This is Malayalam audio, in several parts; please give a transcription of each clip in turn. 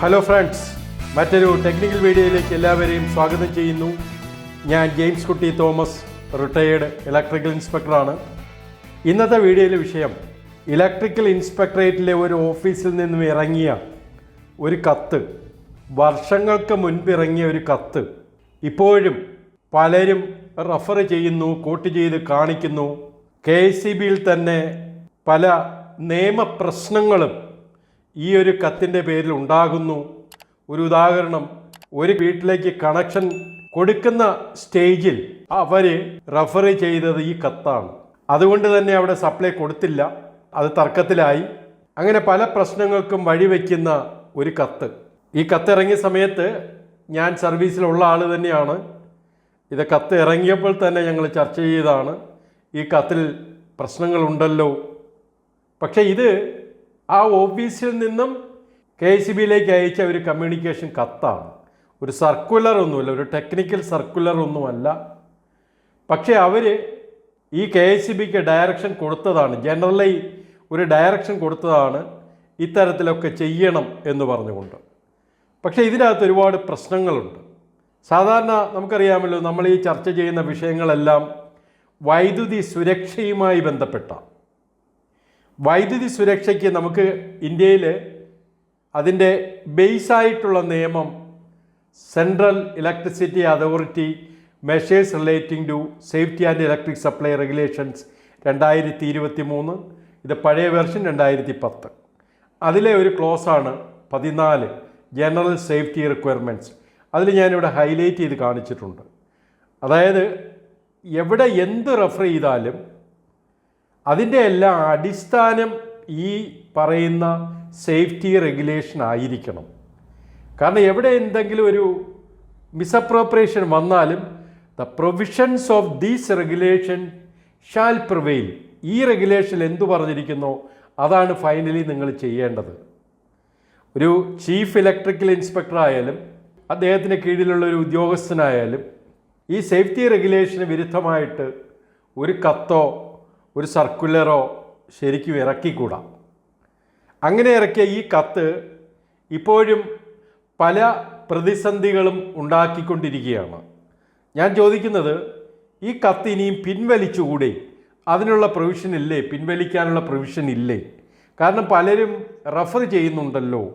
ഹലോ ഫ്രണ്ട്സ് മറ്റൊരു ടെക്നിക്കൽ വീഡിയോയിലേക്ക് എല്ലാവരെയും സ്വാഗതം ചെയ്യുന്നു. ഞാൻ ജെയിംസ് കുട്ടി തോമസ് റിട്ടയേർഡ് ഇലക്ട്രിക്കൽ ഇൻസ്പെക്ടറാണ് ഇന്നത്തെ വീഡിയോയിലെ വിഷയം ഇലക്ട്രിക്കൽ ഇൻസ്പെക്ടറേറ്റിലെ ഒരു ഓഫീസിൽ നിന്നും ഇറങ്ങിയ ഒരു കത്ത് വർഷങ്ങൾക്ക് മുൻപിറങ്ങിയ ഒരു കത്ത്. ഇപ്പോഴും പലരും റഫർ ചെയ്യുന്നു കോട്ട് ചെയ്ത് കാണിക്കുന്നു. കെ സി ബിയിൽ തന്നെ പല നിയമപ്രശ്നങ്ങളും ഈ ഒരു കത്തിന്റെ പേരിൽ ഉണ്ടാകുന്നു. ഒരു ഉദാഹരണം ഒരു വീട്ടിലേക്ക് കണക്ഷൻ കൊടുക്കുന്ന സ്റ്റേജിൽ അവർ റഫർ ചെയ്തത് ഈ കത്താണ്. അതുകൊണ്ട് തന്നെ അവിടെ സപ്ലൈ കൊടുത്തില്ല. അത് തർക്കത്തിലായി. അങ്ങനെ പല പ്രശ്നങ്ങൾക്കും വഴിവെക്കുന്ന ഒരു കത്ത്. ഈ കത്ത് ഇറങ്ങിയ സമയത്ത് ഞാൻ സർവീസിലുള്ള ആൾ തന്നെയാണ്. ഇത് കത്ത് ഇറങ്ങിയപ്പോൾ തന്നെ ഞങ്ങൾ ചർച്ച ചെയ്തതാണ്. ഈ കത്തിൽ പ്രശ്നങ്ങളുണ്ടല്ലോ. പക്ഷേ ഇത് ആ ഓഫീസിൽ നിന്നും കെ സി ബിയിലേക്ക് അയച്ച ഒരു കമ്മ്യൂണിക്കേഷൻ കത്താണ്. ഒരു സർക്കുലർ ഒന്നുമല്ല ഒരു ടെക്നിക്കൽ സർക്കുലർ ഒന്നുമല്ല. പക്ഷേ അവർ ഈ കെ എസ് ബിക്ക് ഡയറക്ഷൻ കൊടുത്തതാണ്. ജനറലി ഒരു ഡയറക്ഷൻ കൊടുത്തതാണ് ഇത്തരത്തിലൊക്കെ ചെയ്യണം എന്ന് പറഞ്ഞുകൊണ്ട്. പക്ഷേ ഇതിനകത്ത് ഒരുപാട് പ്രശ്നങ്ങളുണ്ട്. സാധാരണ നമുക്കറിയാമല്ലോ നമ്മൾ ഈ ചർച്ച ചെയ്യുന്ന വിഷയങ്ങളെല്ലാം വൈദ്യുതി സുരക്ഷയുമായി ബന്ധപ്പെട്ട വൈദ്യുതി സുരക്ഷയ്ക്ക് നമുക്ക് ഇന്ത്യയിൽ അതിന്റെ ബേസായിട്ടുള്ള നിയമം central electricity authority measures relating to safety and electric supply regulations രണ്ടായിരത്തി ഇരുപത്തി മൂന്ന് ഇത് പഴയ വെർഷൻ രണ്ടായിരത്തി പത്ത് അതിലെ ഒരു ക്ലോസാണ് പതിനാല് ജനറൽ സേഫ്റ്റി റിക്വയർമെന്റ്സ് അതിൽ ഞാനിവിടെ ഹൈലൈറ്റ് ചെയ്ത് കാണിച്ചിട്ടുണ്ട്. അതായത് എവിടെ എന്ത് റെഫർ ചെയ്താലും അതിന്റെ എല്ലാം അടിസ്ഥാനം ഈ പറയുന്ന സേഫ്റ്റി റെഗുലേഷൻ ആയിരിക്കണം. കാരണം എവിടെ എന്തെങ്കിലും ഒരു മിസ്അപ്രോപ്രിയേഷൻ വന്നാലും the provisions of these regulation shall prevail ഈ റെഗുലേഷൻ എന്തു പറഞ്ഞിരിക്കുന്നു? അതാണ് ഫൈനലി നിങ്ങൾ ചെയ്യേണ്ടത്. ഒരു ചീഫ് ഇലക്ട്രിക്കൽ ഇൻസ്പെക്ടർ ആയാലും അദ്ദേഹത്തിന് കീഴിലുള്ള ഒരു ഉദ്യോഗസ്ഥനായാലും ഈ സേഫ്റ്റി റെഗുലേഷന് വിരുദ്ധമായിട്ട് ഒരു കത്തോ ഒരു സർക്കുലറോ ശരിക്കും ഇറക്കിക്കൂടാ. അങ്ങനെ ഇറക്കിയ ഈ കത്ത് ഇപ്പോഴും പല പ്രതിസന്ധികളും ഉണ്ടാക്കിക്കൊണ്ടിരിക്കുകയാണ്. ഞാൻ ചോദിക്കുന്നത് ഈ കത്ത് ഇനിയും പിൻവലിച്ചുകൂടെ? അതിനുള്ള പ്രൊവിഷൻ ഇല്ലേ? പിൻവലിക്കാനുള്ള പ്രൊവിഷൻ ഇല്ലേ? കാരണം പലരും റഫർ ചെയ്യുന്നുണ്ടല്ലോ.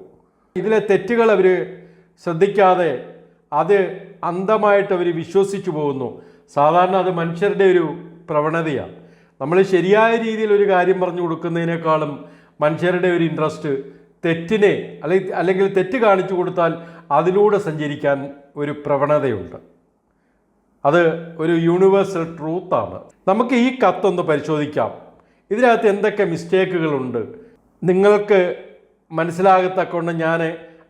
ഇതിലെ തെറ്റുകൾ അവർ ശ്രദ്ധിക്കാതെ അത് അന്ധമായിട്ട് അവർ വിശ്വസിച്ചു പോകുന്നു. സാധാരണ അത് മനുഷ്യരുടെ ഒരു പ്രവണതയാണ് നമ്മൾ ശരിയായ രീതിയിൽ ഒരു കാര്യം പറഞ്ഞു കൊടുക്കുന്നതിനേക്കാളും മനുഷ്യരുടെ ഒരു ഇൻട്രസ്റ്റ് തെറ്റിനെ അല്ലെങ്കിൽ അല്ലെങ്കിൽ തെറ്റ് കാണിച്ചു കൊടുത്താൽ അതിലൂടെ സഞ്ചരിക്കാൻ ഒരു പ്രവണതയുണ്ട്. അത് ഒരു യൂണിവേഴ്സൽ ട്രൂത്താണ് നമുക്ക് ഈ കത്തൊന്ന് പരിശോധിക്കാം. ഇതിനകത്ത് എന്തൊക്കെ മിസ്റ്റേക്കുകളുണ്ട് നിങ്ങൾക്ക് മനസ്സിലാകത്തക്കൊണ്ട് ഞാൻ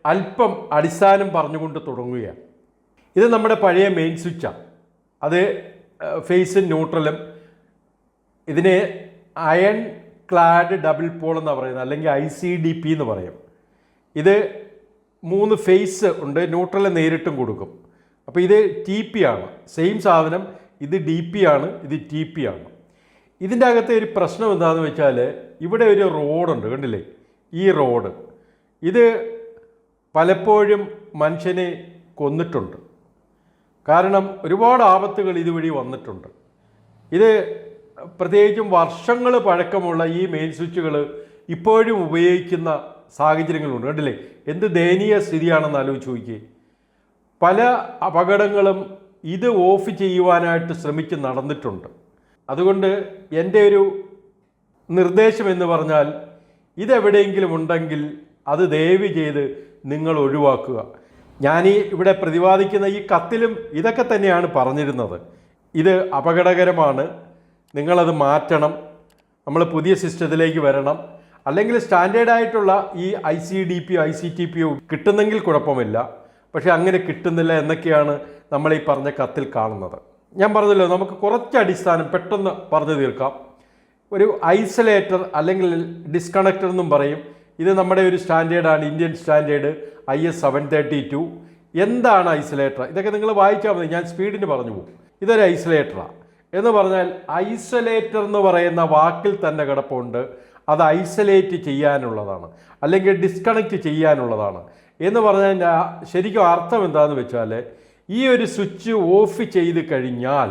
അല്പം അടിസ്ഥാനം പറഞ്ഞുകൊണ്ട് തുടങ്ങുകയാണ്. ഇത് നമ്മുടെ പഴയ മെയിൻ സ്വിച്ചാണ് അത് ഫേസും ന്യൂട്രലും ഇതിനെ അയൺ ക്ലാഡ് ഡബിൾ പോൾ എന്ന് പറയുന്നത് അല്ലെങ്കിൽ ഐ സി ഡി പി എന്ന് പറയും. ഇത് മൂന്ന് ഫേസ് ഉണ്ട് ന്യൂട്രൽ നേരിട്ടും കൊടുക്കും. അപ്പോൾ ഇത് ടി പി ആണ്. സെയിം സാധനം ഇത് ഡി പി ആണ് ഇത് ടി പി ആണ്. ഇതിന്റെ അകത്തെ ഒരു പ്രശ്നം എന്താണെന്ന് വെച്ചാൽ ഇവിടെ ഒരു റോഡുണ്ട് കണ്ടില്ലേ? ഈ റോഡ് ഇത് പലപ്പോഴും മനുഷ്യനെ കൊന്നിട്ടുണ്ട്. കാരണം ഒരുപാട് ആപത്തുകൾ ഇതുവഴി വന്നിട്ടുണ്ട്. ഇത് പ്രത്യേകിച്ചും വർഷങ്ങൾ പഴക്കമുള്ള ഈ മെയിൻ സ്വിച്ചുകൾ ഇപ്പോഴും ഉപയോഗിക്കുന്ന സാഹചര്യങ്ങളുണ്ട് കണ്ടില്ലേ? എന്ത് ദയനീയ സ്ഥിതിയാണെന്ന് ആലോചിച്ച് നോക്കിയേ. പല അപകടങ്ങളും ഇത് ഓഫ് ചെയ്യുവാനായിട്ട് ശ്രമിച്ച് നടന്നിട്ടുണ്ട്. അതുകൊണ്ട് എന്റെ ഒരു നിർദ്ദേശം എന്ന് പറഞ്ഞാൽ ഇതെവിടെയെങ്കിലും ഉണ്ടെങ്കിൽ അത് ദയവ് ചെയ്ത് നിങ്ങൾ ഒഴിവാക്കുക. ഞാൻ ഈ ഇവിടെ പ്രതിപാദിക്കുന്ന ഈ കത്തിലും ഇതൊക്കെ തന്നെയാണ് പറഞ്ഞിരുന്നത്. ഇത് അപകടകരമാണ്. നിങ്ങളത് മാറ്റണം. നമ്മൾ പുതിയ സിസ്റ്റത്തിലേക്ക് വരണം. അല്ലെങ്കിൽ സ്റ്റാൻഡേർഡായിട്ടുള്ള ഈ I C D P I C T P കിട്ടുന്നെങ്കിൽ കുഴപ്പമില്ല. പക്ഷേ അങ്ങനെ കിട്ടുന്നില്ല എന്നൊക്കെയാണ് നമ്മൾ ഈ പറഞ്ഞ കത്തിൽ കാണുന്നത്. ഞാൻ പറഞ്ഞല്ലോ നമുക്ക് കുറച്ച് അടിസ്ഥാനം പെട്ടെന്ന് പറഞ്ഞു തീർക്കാം. ഒരു ഐസൊലേറ്റർ അല്ലെങ്കിൽ ഡിസ്കണക്റ്റർ എന്നും പറയും. ഇത് നമ്മുടെ ഒരു സ്റ്റാൻഡേർഡാണ് Indian standard I S seven thirty two. എന്താണ് ഐസൊലേറ്റർ? ഇതൊക്കെ നിങ്ങൾ വായിച്ചാൽ മതി ഞാൻ സ്പീഡിന് പറഞ്ഞു പോകും. ഇതൊരു ഐസൊലേറ്ററാണ് എന്ന് പറഞ്ഞാൽ ഐസൊലേറ്റർ എന്ന് പറയുന്ന വാക്കിൽ തന്നെ കിടപ്പുണ്ട്. അത് ഐസൊലേറ്റ് ചെയ്യാനുള്ളതാണ്. അല്ലെങ്കിൽ ഡിസ്കണക്റ്റ് ചെയ്യാനുള്ളതാണ്. എന്ന് പറഞ്ഞാൽ ശരിക്കും അർത്ഥം എന്താണെന്ന് വെച്ചാൽ ഈ ഒരു സ്വിച്ച് ഓഫ് ചെയ്ത് കഴിഞ്ഞാൽ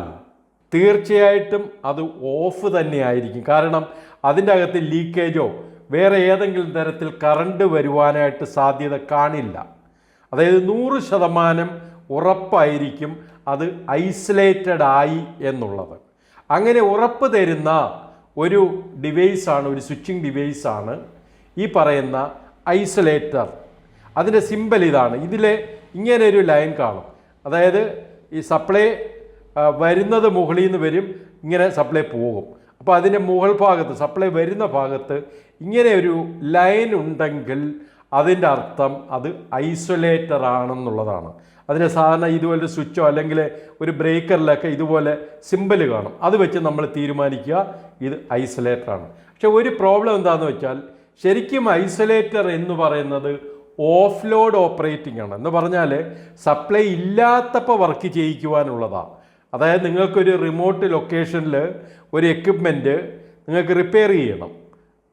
തീർച്ചയായിട്ടും അത് ഓഫ് തന്നെ ആയിരിക്കും. കാരണം അതിന്റെ അകത്ത് ലീക്കേജോ വേറെ ഏതെങ്കിലും തരത്തിൽ കറണ്ട് വരുവാനായിട്ട് സാധ്യത കാണില്ല. അതായത് നൂറ് ശതമാനം ഉറപ്പായിരിക്കും അത് ഐസൊലേറ്റഡ് ആയി എന്നുള്ളത്. അങ്ങനെ ഉറപ്പ് തരുന്ന ഒരു ഡിവൈസാണ് ഒരു സ്വിച്ചിങ് ഡിവൈസാണ് ഈ പറയുന്ന ഐസൊലേറ്റർ. അതിന്റെ സിമ്പൽ ഇതാണ്. ഇതിലെ ഇങ്ങനെ ഒരു ലൈൻ കാണും. അതായത് ഈ സപ്ലൈ വരുന്നത് മുകളിൽ നിന്ന് വരും ഇങ്ങനെ സപ്ലൈ പോകും. അപ്പോൾ അതിന്റെ മുകൾ ഭാഗത്ത് സപ്ലൈ വരുന്ന ഭാഗത്ത് ഇങ്ങനെ ഒരു ലൈൻ ഉണ്ടെങ്കിൽ അതിന്റെ അർത്ഥം അത് ഐസൊലേറ്റർ ആണെന്നുള്ളതാണ്. അതിന് സാധാരണ ഇതുപോലെ സ്വിച്ചോ അല്ലെങ്കിൽ ഒരു ബ്രേക്കറിലൊക്കെ ഇതുപോലെ സിമ്പിൾ കാണും. അത് വെച്ച് നമ്മൾ തീരുമാനിക്കുക ഇത് ഐസൊലേറ്റർ ആണ്. പക്ഷെ ഒരു പ്രോബ്ലം എന്താണെന്ന് വെച്ചാൽ ശരിക്കും ഐസൊലേറ്റർ എന്ന് പറയുന്നത് ഓഫ് ലോഡ് ഓപ്പറേറ്റിംഗ് ആണ്. എന്ന് പറഞ്ഞാൽ സപ്ലൈ ഇല്ലാത്തപ്പോൾ വർക്ക് ചെയ്യിക്കുവാനുള്ളതാണ് അതായത് നിങ്ങൾക്കൊരു റിമോട്ട് ലൊക്കേഷനിൽ ഒരു എക്യുപ്മെന്റ് നിങ്ങൾക്ക് റിപ്പയർ ചെയ്യണം.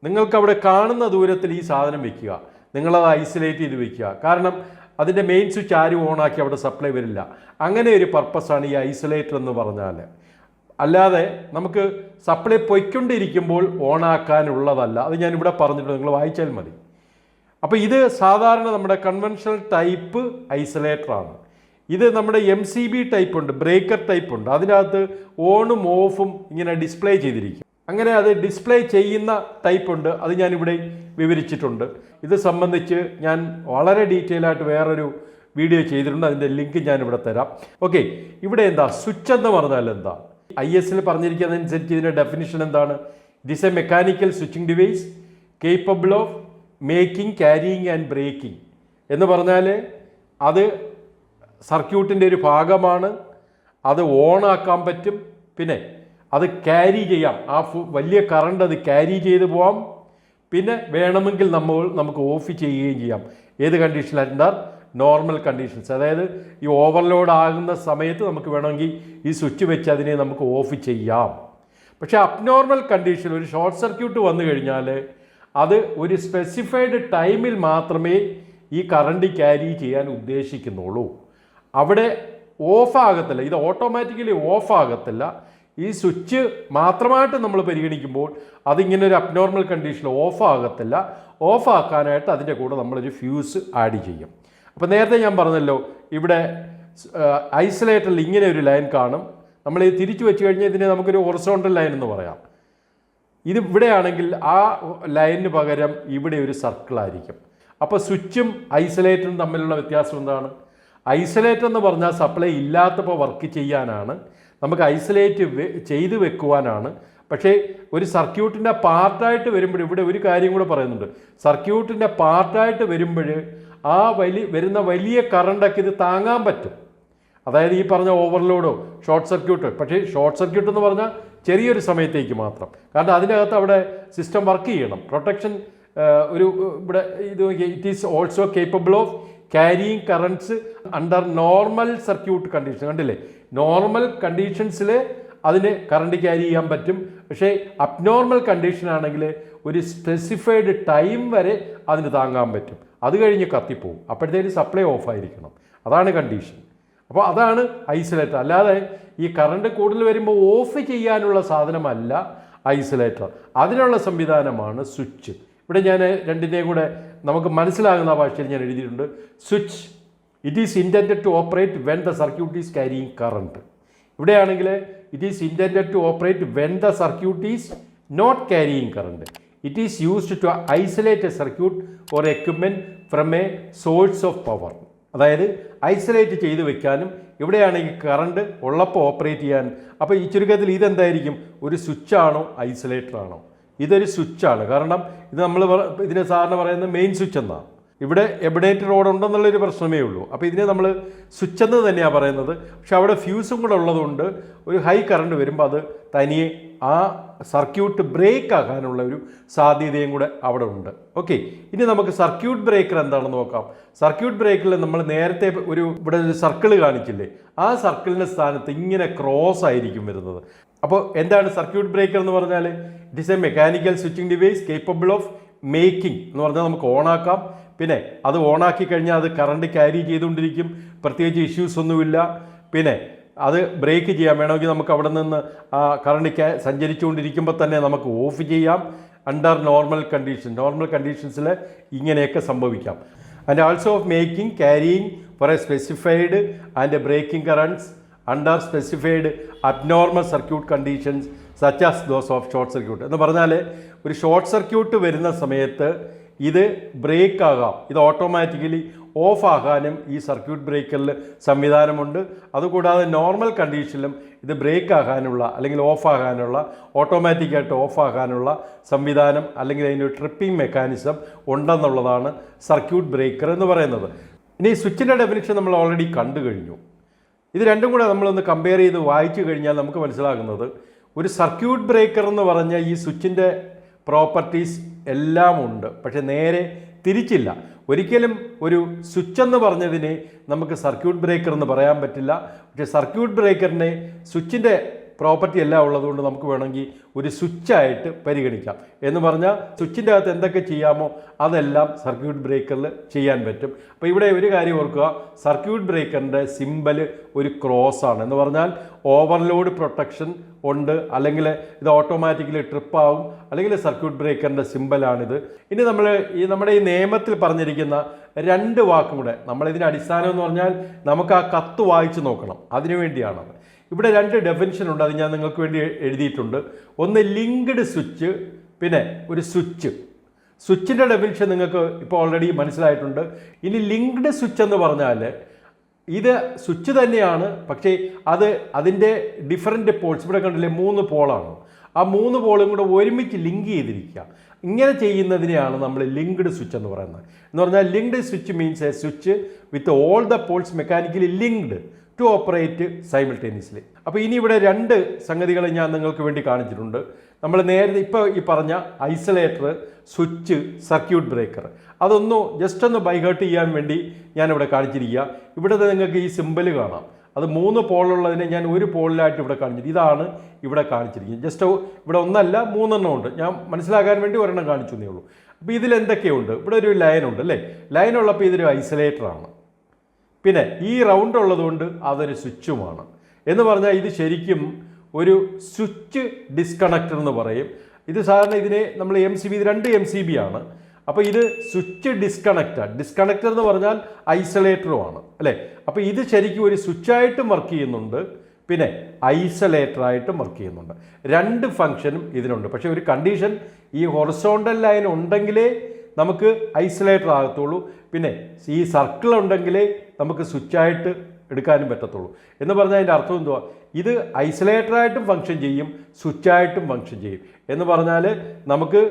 നിങ്ങൾക്ക് അവിടെ കാണുന്ന ദൂരത്തിൽ ഈ സാധനം വെക്കുക. നിങ്ങളത് ഐസൊലേറ്റ് ചെയ്ത് വെക്കുക. കാരണം അതിന്റെ മെയിൻ സ്വിച്ച് ആരും ഓണാക്കി അവിടെ സപ്ലൈ വരില്ല. അങ്ങനെ ഒരു പർപ്പസാണ് ഈ ഐസൊലേറ്റർ എന്ന് പറഞ്ഞാൽ. അല്ലാതെ നമുക്ക് സപ്ലൈ പൊയ്ക്കൊണ്ടിരിക്കുമ്പോൾ ഓണാക്കാനുള്ളതല്ല അത് ഞാൻ ഇവിടെ പറഞ്ഞിട്ടുണ്ട്. നിങ്ങൾ വായിച്ചാൽ മതി. അപ്പോൾ ഇത് സാധാരണ നമ്മുടെ കൺവെൻഷണൽ ടൈപ്പ് ഐസൊലേറ്ററാണ് ഇത് നമ്മുടെ എം സി ബി ടൈപ്പ് ഉണ്ട്. ബ്രേക്കർ ടൈപ്പ് ഉണ്ട്. അതിനകത്ത് ഓണും ഓഫും ഇങ്ങനെ ഡിസ്പ്ലേ ചെയ്തിരിക്കും. അങ്ങനെ അത് ഡിസ്പ്ലേ ചെയ്യുന്ന ടൈപ്പ് ഉണ്ട്. അത് ഞാനിവിടെ വിവരിച്ചിട്ടുണ്ട്. ഇത് സംബന്ധിച്ച് ഞാൻ വളരെ ഡീറ്റെയിൽ ആയിട്ട് വേറൊരു വീഡിയോ ചെയ്തിട്ടുണ്ട്. അതിന്റെ ലിങ്ക് ഞാനിവിടെ തരാം. ഓക്കെ ഇവിടെ എന്താ? സ്വിച്ച് എന്ന് പറഞ്ഞാൽ എന്താ? ഐ എസിൽ പറഞ്ഞിരിക്കുന്നതനുസരിച്ച് ഇതിന്റെ ഡെഫിനിഷൻ എന്താണ്? This is a mechanical switching device capable of making carrying and breaking എന്ന് പറഞ്ഞാൽ അത് സർക്യൂട്ടിന്റെ ഒരു ഭാഗമാണ്. അത് ഓണാക്കാൻ പറ്റും. പിന്നെ അത് ക്യാരി ചെയ്യാം. ആ വലിയ കറണ്ട് അത് ക്യാരി ചെയ്ത് പോവാം. പിന്നെ വേണമെങ്കിൽ നമ്മൾ നമുക്ക് ഓഫ് ചെയ്യുകയും ചെയ്യാം. ഏത് കണ്ടീഷനിലായിരുന്നാൽ നോർമൽ കണ്ടീഷൻസ് അതായത് ഈ ഓവർലോഡ് ആകുന്ന സമയത്ത് നമുക്ക് വേണമെങ്കിൽ ഈ സ്വിച്ച് വെച്ച് അതിനെ നമുക്ക് ഓഫ് ചെയ്യാം. പക്ഷേ അബ്നോർമൽ കണ്ടീഷൻ ഒരു ഷോർട്ട് സർക്യൂട്ട് വന്നു കഴിഞ്ഞാൽ അത് ഒരു സ്പെസിഫൈഡ് ടൈമിൽ മാത്രമേ ഈ കറണ്ട് ക്യാരി ചെയ്യാൻ ഉദ്ദേശിക്കുന്നുള്ളൂ. അവിടെ ഓഫ് ആകത്തില്ല. ഇത് ഓട്ടോമാറ്റിക്കലി ഓഫ് ആകത്തില്ല. ഈ സ്വിച്ച് മാത്രമായിട്ട് നമ്മൾ പരിഗണിക്കുമ്പോൾ അതിങ്ങനെ ഒരു അബ്നോർമൽ കണ്ടീഷൻ ഓഫ് ആകത്തില്ല ഓഫ് ആക്കാനായിട്ട് അതിന്റെ കൂടെ നമ്മളൊരു ഫ്യൂസ് ആഡ് ചെയ്യും. അപ്പോൾ നേരത്തെ ഞാൻ പറഞ്ഞല്ലോ ഇവിടെ ഐസൊലേറ്ററിൽ ഇങ്ങനെ ഒരു ലൈൻ കാണും. നമ്മൾ ഇത് തിരിച്ചു വെച്ച് കഴിഞ്ഞാൽ ഇതിനെ നമുക്കൊരു ഹൊറിസോണ്ടൽ ലൈൻ എന്ന് പറയാം. ഇത് ഇവിടെയാണെങ്കിൽ ആ ലൈനിന് പകരം ഇവിടെ ഒരു സർക്കിളായിരിക്കും അപ്പോൾ സ്വിച്ചും ഐസൊലേറ്ററും തമ്മിലുള്ള വ്യത്യാസം എന്താണ്? ഐസൊലേറ്റർ എന്ന് പറഞ്ഞാൽ സപ്ലൈ ഇല്ലാത്തപ്പോൾ വർക്ക് ചെയ്യാനാണ്. നമുക്ക് ഐസൊലേറ്റ് ചെയ്തു വെക്കുവാനാണ്. പക്ഷേ ഒരു സർക്യൂട്ടിന്റെ പാർട്ടായിട്ട് വരുമ്പോൾ ഇവിടെ ഒരു കാര്യം കൂടെ പറയുന്നുണ്ട്. സർക്യൂട്ടിന്റെ പാർട്ടായിട്ട് വരുമ്പോൾ ആ വലിയ വരുന്ന വലിയ കറണ്ടൊക്കെ ഇത് താങ്ങാൻ പറ്റും. അതായത് ഈ പറഞ്ഞ ഓവർലോഡോ ഷോർട്ട് സർക്യൂട്ടോ. പക്ഷേ ഷോർട്ട് സർക്യൂട്ട് എന്ന് പറഞ്ഞാൽ ചെറിയൊരു സമയത്തേക്ക് മാത്രം. കാരണം അതിനകത്ത് അവിടെ സിസ്റ്റം വർക്ക് ചെയ്യണം. പ്രൊട്ടക്ഷൻ ഒരു ഇവിടെ ഇത് it is also capable of carrying currents under normal circuit condition കണ്ടില്ലേ? നോർമൽ കണ്ടീഷൻസിൽ അതിന് കറണ്ട് ക്യാരി ചെയ്യാൻ പറ്റും. പക്ഷേ അബ്നോർമൽ കണ്ടീഷൻ ആണെങ്കിൽ ഒരു സ്പെസിഫൈഡ് ടൈം വരെ അതിന് താങ്ങാൻ പറ്റും. അത് കഴിഞ്ഞ് കത്തിപ്പോവും. അപ്പോഴത്തേക്ക് സപ്ലൈ ഓഫ് ആയിരിക്കണം. അതാണ് കണ്ടീഷൻ അപ്പോൾ അതാണ് ഐസൊലേറ്റർ അല്ലാതെ ഈ കറണ്ട് കൂടുതൽ വരുമ്പോൾ ഓഫ് ചെയ്യാനുള്ള സാധനമല്ല ഐസൊലേറ്റർ അതിനുള്ള സംവിധാനമാണ് സ്വിച്ച് ഇവിടെ ഞാൻ രണ്ടിനെയും കൂടെ നമുക്ക് മനസ്സിലാകുന്ന ഭാഷയിൽ ഞാൻ എഴുതിയിട്ടുണ്ട്. Switch it is intended to operate when the circuit is carrying current ഇവിടെയാണെങ്കിൽ it is intended to operate when the circuit is not carrying current it is used to isolate a circuit or equipment from a source of power അതായത് ഐസൊലേറ്റ് ചെയ്ത് വെക്കാനും ഇവിടെയാണെങ്കിൽ കറണ്ട് ഉള്ളപ്പോൾ ഓപ്പറേറ്റ് ചെയ്യാൻ. അപ്പോൾ ഈ ചുരുക്കത്തിൽ ഇതെന്തായിരിക്കും? ഒരു സ്വിച്ചാണോ ഐസൊലേറ്റർ ആണോ? ഇതൊരു സ്വിച്ചാണ്. കാരണം ഇത് നമ്മൾ ഇതിനെ സാധാരണ പറയുന്നത് മെയിൻ സ്വിച്ച് എന്നാണ് ഇവിടെ എബിഡേറ്റ് റോഡ് ഉണ്ടെന്നുള്ളൊരു പ്രശ്നമേ ഉള്ളൂ. അപ്പോൾ ഇതിനെ നമ്മൾ സ്വിച്ച് എന്ന് തന്നെയാണ് പറയുന്നത്. പക്ഷെ അവിടെ ഫ്യൂസും കൂടെ ഉള്ളതുകൊണ്ട് ഒരു ഹൈ കറണ്ട് വരുമ്പോൾ അത് തനിയെ ആ സർക്യൂട്ട് ബ്രേക്ക് ആകാനുള്ള ഒരു സാധ്യതയും കൂടെ അവിടെ ഉണ്ട്. ഓക്കെ ഇനി നമുക്ക് സർക്യൂട്ട് ബ്രേക്കർ എന്താണെന്ന് നോക്കാം. സർക്യൂട്ട് ബ്രേക്കിൽ നമ്മൾ നേരത്തെ ഒരു ഇവിടെ ഒരു സർക്കിൾ കാണിച്ചില്ലേ? ആ സർക്കിളിന്റെ സ്ഥാനത്ത് ഇങ്ങനെ ക്രോസ് ആയിരിക്കും വരുന്നത്. അപ്പോൾ എന്താണ് സർക്യൂട്ട് ബ്രേക്കർ എന്ന് പറഞ്ഞാൽ it is a mechanical switching device capable of making എന്ന് പറഞ്ഞാൽ നമുക്ക് ഓണാക്കാം. പിന്നെ അത് ഓണാക്കി കഴിഞ്ഞാൽ അത് കറണ്ട് ക്യാരി ചെയ്തുകൊണ്ടിരിക്കും. പ്രത്യേകിച്ച് ഇഷ്യൂസ് ഒന്നുമില്ല. പിന്നെ അത് ബ്രേക്ക് ചെയ്യാം. വേണമെങ്കിൽ നമുക്ക് അവിടെ നിന്ന് കറണ്ട് സഞ്ചരിച്ചുകൊണ്ടിരിക്കുമ്പോൾ തന്നെ നമുക്ക് ഓഫ് ചെയ്യാം. അണ്ടർ നോർമൽ കണ്ടീഷൻ നോർമൽ കണ്ടീഷൻസിൽ ഇങ്ങനെയൊക്കെ സംഭവിക്കാം. And also of making carrying for a specified and breaking currents under specified abnormal circuit conditions such as those of short circuit എന്ന് പറഞ്ഞാൽ ഒരു ഷോർട്ട് സർക്യൂട്ട് വരുന്ന സമയത്ത് ഇത് ബ്രേക്ക് ആകാം ഇത് ഓട്ടോമാറ്റിക്കലി ഓഫ് ആകാനും ഈ സർക്യൂട്ട് ബ്രേക്കറിൽ സംവിധാനമുണ്ട്. അതുകൂടാതെ നോർമൽ കണ്ടീഷനിലും ഇത് ബ്രേക്ക് ആകാനുള്ള അല്ലെങ്കിൽ ഓഫ് ആകാനുള്ള ഓട്ടോമാറ്റിക്കായിട്ട് ഓഫ് ആകാനുള്ള സംവിധാനം അല്ലെങ്കിൽ അതിന്റെ ട്രിപ്പിംഗ് മെക്കാനിസം ഉണ്ടെന്നുള്ളതാണ് സർക്യൂട്ട് ബ്രേക്കർ എന്ന് പറയുന്നത്. ഇനി സ്വിച്ചിന്റെ ഡെഫിനിഷൻ നമ്മൾ ഓൾറെഡി കണ്ടു കഴിഞ്ഞു. ഇത് രണ്ടും കൂടെ നമ്മളൊന്ന് കമ്പയർ ചെയ്ത് വായിച്ചു കഴിഞ്ഞാൽ നമുക്ക് മനസ്സിലാകുന്നത് ഒരു സർക്യൂട്ട് ബ്രേക്കർ എന്ന് പറഞ്ഞ ഈ സ്വിച്ചിന്റെ പ്രോപ്പർട്ടീസ് എല്ലാം ഉണ്ട് പക്ഷെ നേരെ തിരിച്ചില്ല. ഒരിക്കലും ഒരു സ്വിച്ച് എന്ന് പറഞ്ഞതിനെ നമുക്ക് സർക്യൂട്ട് ബ്രേക്കർ എന്ന് പറയാൻ പറ്റില്ല. പക്ഷേ സർക്യൂട്ട് ബ്രേക്കറിനെ സ്വിച്ചിന്റെ പ്രോപ്പർട്ടി എല്ലാം ഉള്ളതുകൊണ്ട് നമുക്ക് വേണമെങ്കിൽ ഒരു സ്വിച്ചായിട്ട് പരിഗണിക്കാം. എന്ന് പറഞ്ഞാൽ സ്വിച്ചിന്റെ അകത്ത് എന്തൊക്കെ ചെയ്യാമോ അതെല്ലാം സർക്യൂട്ട് ബ്രേക്കറിൽ ചെയ്യാൻ പറ്റും. അപ്പോൾ ഇവിടെ ഒരു കാര്യം ഓർക്കുക സർക്യൂട്ട് ബ്രേക്കറിന്റെ സിമ്പൽ ഒരു ക്രോസ് ആണ് എന്ന് പറഞ്ഞാൽ ഓവർലോഡ് പ്രൊട്ടക്ഷൻ ഉണ്ട് അല്ലെങ്കിൽ ഇത് ഓട്ടോമാറ്റിക്കലി ട്രിപ്പ് ആവും അല്ലെങ്കിൽ സർക്യൂട്ട് ബ്രേക്കറിന്റെ സിമ്പലാണിത് ഇനി നമ്മൾ ഈ നമ്മുടെ ഈ നിയമത്തിൽ പറഞ്ഞിരിക്കുന്ന രണ്ട് വാക്കും കൂടെ നമ്മളിതിന്റെ അടിസ്ഥാനം എന്ന് പറഞ്ഞാൽ നമുക്ക് ആ കത്ത് വായിച്ച് നോക്കണം. അതിനു വേണ്ടിയാണത്. ഇവിടെ രണ്ട് ഡെഫിനിഷൻ ഉണ്ട് അത് ഞാൻ നിങ്ങൾക്ക് വേണ്ടി എഴുതിയിട്ടുണ്ട്. ഒന്ന് ലിങ്ക്ഡ് സ്വിച്ച് പിന്നെ ഒരു സ്വിച്ച് സ്വിച്ചിന്റെ ഡെഫിനിഷൻ നിങ്ങൾക്ക് ഇപ്പോൾ ഓൾറെഡി മനസ്സിലായിട്ടുണ്ട്. ഇനി ലിങ്ക്ഡ് സ്വിച്ച് എന്ന് പറഞ്ഞാൽ ഇത് സ്വിച്ച് തന്നെയാണ് പക്ഷേ അത് അതിന്റെ ഡിഫറെന്റ് പോൾസ് ഇവിടെ കണ്ടില്ലേ മൂന്ന് പോളാണ് ആ മൂന്ന് പോളും കൂടെ ഒരുമിച്ച് ലിങ്ക് ചെയ്തിരിക്കുക. ഇങ്ങനെ ചെയ്യുന്നതിനെയാണ് നമ്മൾ ലിങ്ക്ഡ് സ്വിച്ച് എന്ന് പറയുന്നത്. എന്ന് പറഞ്ഞാൽ linked switch means a switch with all the poles mechanically linked to operate simultaneously അപ്പോൾ ഇനി ഇവിടെ രണ്ട് സംഗതികൾ ഞാൻ നിങ്ങൾക്ക് വേണ്ടി കാണിച്ചിട്ടുണ്ട്. നമ്മൾ നേരത്തെ ഇപ്പോൾ ഈ പറഞ്ഞ ഐസൊലേറ്റർ സ്വിച്ച് സർക്യൂട്ട് ബ്രേക്കർ അതൊന്ന് ജസ്റ്റ് ഒന്ന് ബൈഹേർട്ട് ചെയ്യാൻ വേണ്ടി ഞാനിവിടെ കാണിച്ചിരിക്കുക. ഇവിടെ നിങ്ങൾക്ക് ഈ സിമ്പിൾ കാണാം. അത് മൂന്ന് പോളുള്ളതിനെ ഞാൻ ഒരു പോളിലായിട്ട് ഇവിടെ കാണിച്ചിരുന്നു ഇതാണ് ഇവിടെ കാണിച്ചിരിക്കുന്നത്. ജസ്റ്റ് ഇവിടെ ഒന്നല്ല മൂന്നെണ്ണം ഉണ്ട്. ഞാൻ മനസ്സിലാക്കാൻ വേണ്ടി ഒരെണ്ണം കാണിച്ചു എന്നേ ഉള്ളൂ. അപ്പോൾ ഇതിൽ എന്തൊക്കെയുണ്ട് ഇവിടെ ഒരു ലൈൻ ഉണ്ട് അല്ലേ? ലൈൻ ഉള്ളപ്പോൾ ഇതൊരു ഐസൊലേറ്ററാണ് പിന്നെ ഈ റൗണ്ട് ഉള്ളതുകൊണ്ട് അതൊരു സ്വിച്ചുമാണ്. എന്ന് പറഞ്ഞാൽ ഇത് ശരിക്കും ഒരു സ്വിച്ച് ഡിസ്കണക്ടർ എന്ന് പറയും. ഇത് സാധാരണ ഇതിനെ നമ്മൾ എം സി ബി ഇത് രണ്ട് എം സി ബി ആണ്. അപ്പോൾ ഇത് സ്വിച്ച് ഡിസ്കണക്റ്റർ ഡിസ്കണക്ടർ എന്ന് പറഞ്ഞാൽ ഐസൊലേറ്ററുമാണ് അല്ലേ? അപ്പോൾ ഇത് ശരിക്കും ഒരു സ്വിച്ചായിട്ടും വർക്ക് ചെയ്യുന്നുണ്ട് പിന്നെ ഐസൊലേറ്ററായിട്ടും വർക്ക് ചെയ്യുന്നുണ്ട്. രണ്ട് ഫങ്ഷനും ഇതിനുണ്ട്. പക്ഷേ ഒരു കണ്ടീഷൻ ഈ ഹൊറിസോണ്ടൽ ലൈൻ ഉണ്ടെങ്കിലേ നമുക്ക് ഐസൊലേറ്റർ ആകത്തുള്ളൂ. പിന്നെ ഈ സർക്കിൾ ഉണ്ടെങ്കിലേ നമുക്ക് സ്വിച്ചായിട്ട് എടുക്കാനും പറ്റത്തുള്ളൂ. എന്ന് പറഞ്ഞാൽ അതിന്റെ അർത്ഥം എന്തുവാ? ഇത് ഐസൊലേറ്ററായിട്ടും ഫങ്ഷൻ ചെയ്യും സ്വിച്ചായിട്ടും ഫങ്ഷൻ ചെയ്യും. എന്ന് പറഞ്ഞാൽ നമുക്ക്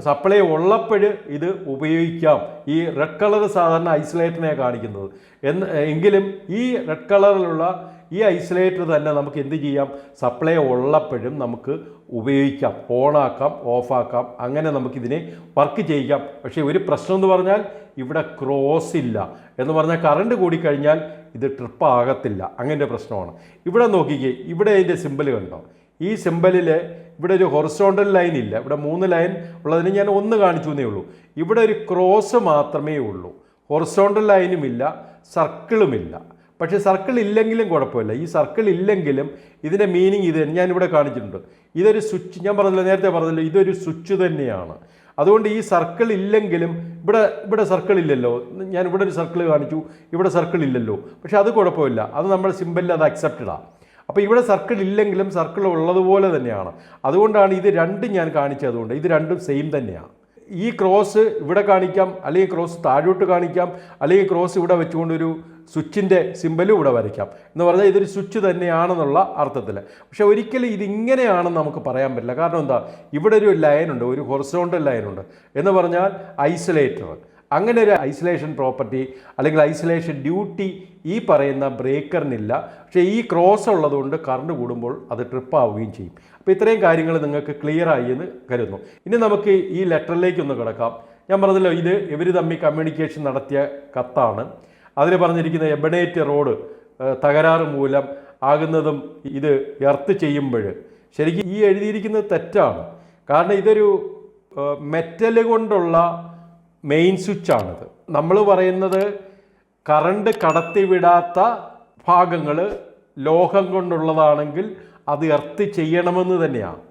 സപ്ലൈ ഉള്ളപ്പോൾ ഇത് ഉപയോഗിക്കാം. ഈ റെഡ് കളർ സാധാരണ ഐസൊലേറ്ററിനെ കാണിക്കുന്നത്. എന്ന് എങ്കിലും ഈ റെഡ് കളറിലുള്ള ഈ ഐസൊലേറ്റർ തന്നെ നമുക്ക് എന്ത് ചെയ്യാം? സപ്ലൈ ഉള്ളപ്പോഴും നമുക്ക് ഉപയോഗിക്കാം. ഓണാക്കാം ഓഫാക്കാം അങ്ങനെ നമുക്കിതിനെ വർക്ക് ചെയ്യിക്കാം പക്ഷേ ഒരു പ്രശ്നം എന്ന് പറഞ്ഞാൽ ഇവിടെ ക്രോസ് ഇല്ല. എന്ന് പറഞ്ഞാൽ കറണ്ട് കൂടിക്കഴിഞ്ഞാൽ ഇത് ട്രിപ്പ് ആകത്തില്ല. അങ്ങനെ പ്രശ്നമാണ്. ഇവിടെ നോക്കിക്കേ ഇവിടെ അതിന്റെ സിമ്പിൾ കണ്ടോ? ഈ സിമ്പലിൽ ഇവിടെ ഒരു ഹൊറിസോണ്ടൽ ലൈൻ ഇല്ല. ഇവിടെ മൂന്ന് ലൈൻ ഉള്ളതിന് ഞാൻ ഒന്ന് കാണിച്ചു എന്നേ ഉള്ളൂ. ഇവിടെ ഒരു ക്രോസ് മാത്രമേ ഉള്ളൂ. ഹൊറിസോണ്ടൽ ലൈനും ഇല്ല സർക്കിളുമില്ല പക്ഷേ സർക്കിൾ ഇല്ലെങ്കിലും കുഴപ്പമില്ല. ഈ സർക്കിൾ ഇല്ലെങ്കിലും ഇതിന്റെ മീനിങ് ഇത് ഞാനിവിടെ കാണിച്ചിട്ടുണ്ട്. ഇതൊരു സ്വിച്ച് ഞാൻ പറഞ്ഞില്ല നേരത്തെ പറഞ്ഞില്ല ഇതൊരു സ്വിച്ച് തന്നെയാണ്. അതുകൊണ്ട് ഈ സർക്കിൾ ഇല്ലെങ്കിലും ഇവിടെ ഇവിടെ സർക്കിൾ ഇല്ലല്ലോ. ഞാൻ ഇവിടെ ഒരു സർക്കിൾ കാണിച്ചു. ഇവിടെ സർക്കിൾ ഇല്ലല്ലോ. പക്ഷേ അത് കുഴപ്പമില്ല. അത് നമ്മുടെ സിമ്പിളിൽ അത് അക്സെപ്റ്റഡാണ് അപ്പോൾ ഇവിടെ സർക്കിൾ ഇല്ലെങ്കിലും സർക്കിൾ ഉള്ളതുപോലെ തന്നെയാണ്. അതുകൊണ്ടാണ് ഇത് രണ്ടും ഞാൻ കാണിച്ചതുകൊണ്ട് ഇത് രണ്ടും സെയിം തന്നെയാണ്. ഈ ക്രോസ് ഇവിടെ കാണിക്കാം അല്ലെങ്കിൽ ക്രോസ് താഴോട്ട് കാണിക്കാം അല്ലെങ്കിൽ ക്രോസ് ഇവിടെ വെച്ചുകൊണ്ടൊരു സ്വിച്ചിന്റെ സിമ്പലും ഇവിടെ വരയ്ക്കാം. എന്ന് പറഞ്ഞാൽ ഇതൊരു സ്വിച്ച് തന്നെയാണെന്നുള്ള അർത്ഥത്തിൽ പക്ഷേ ഒരിക്കലും ഇതിങ്ങനെയാണെന്ന് നമുക്ക് പറയാൻ പറ്റില്ല. കാരണം എന്താ? ഇവിടെ ഒരു ലൈനുണ്ട് ഒരു ഹൊറിസോണ്ടൽ ലൈനുണ്ട് എന്ന് പറഞ്ഞാൽ ഐസൊലേറ്റർ അങ്ങനെ ഒരു ഐസൊലേഷൻ പ്രോപ്പർട്ടി അല്ലെങ്കിൽ ഐസൊലേഷൻ ഡ്യൂട്ടി ഈ പറയുന്ന ബ്രേക്കറിനില്ല. പക്ഷേ ഈ ക്രോസ് ഉള്ളതുകൊണ്ട് കറണ്ട് കൂടുമ്പോൾ അത് ട്രിപ്പ് ആവുകയും ചെയ്യും. അപ്പോൾ ഇത്രയും കാര്യങ്ങൾ നിങ്ങൾക്ക് ക്ലിയർ ആയി എന്ന് കരുതുന്നു. ഇനി നമുക്ക് ഈ ലെറ്ററിലേക്ക് ഒന്ന് കിടക്കാം. ഞാൻ പറഞ്ഞല്ലോ ഇത് ഇവർ തമ്മിൽ കമ്മ്യൂണിക്കേഷൻ നടത്തിയ കത്താണ്. അതിൽ പറഞ്ഞിരിക്കുന്ന എബണേറ്റ് റോഡ് തകരാറ് മൂലം ആകുന്നതും ഇത് എർത്ത് ചെയ്യുമ്പോൾ ശരിക്കും ഈ എഴുതിയിരിക്കുന്നത് തെറ്റാണ്. കാരണം ഇതൊരു മെറ്റൽ കൊണ്ടുള്ള മെയിൻ സ്വിച്ചാണിത് നമ്മൾ പറയുന്നത് കറണ്ട് കടത്തിവിടാത്ത ഭാഗങ്ങൾ ലോഹം കൊണ്ടുള്ളതാണെങ്കിൽ അത് എർത്ത് ചെയ്യണമെന്ന് തന്നെയാണ്.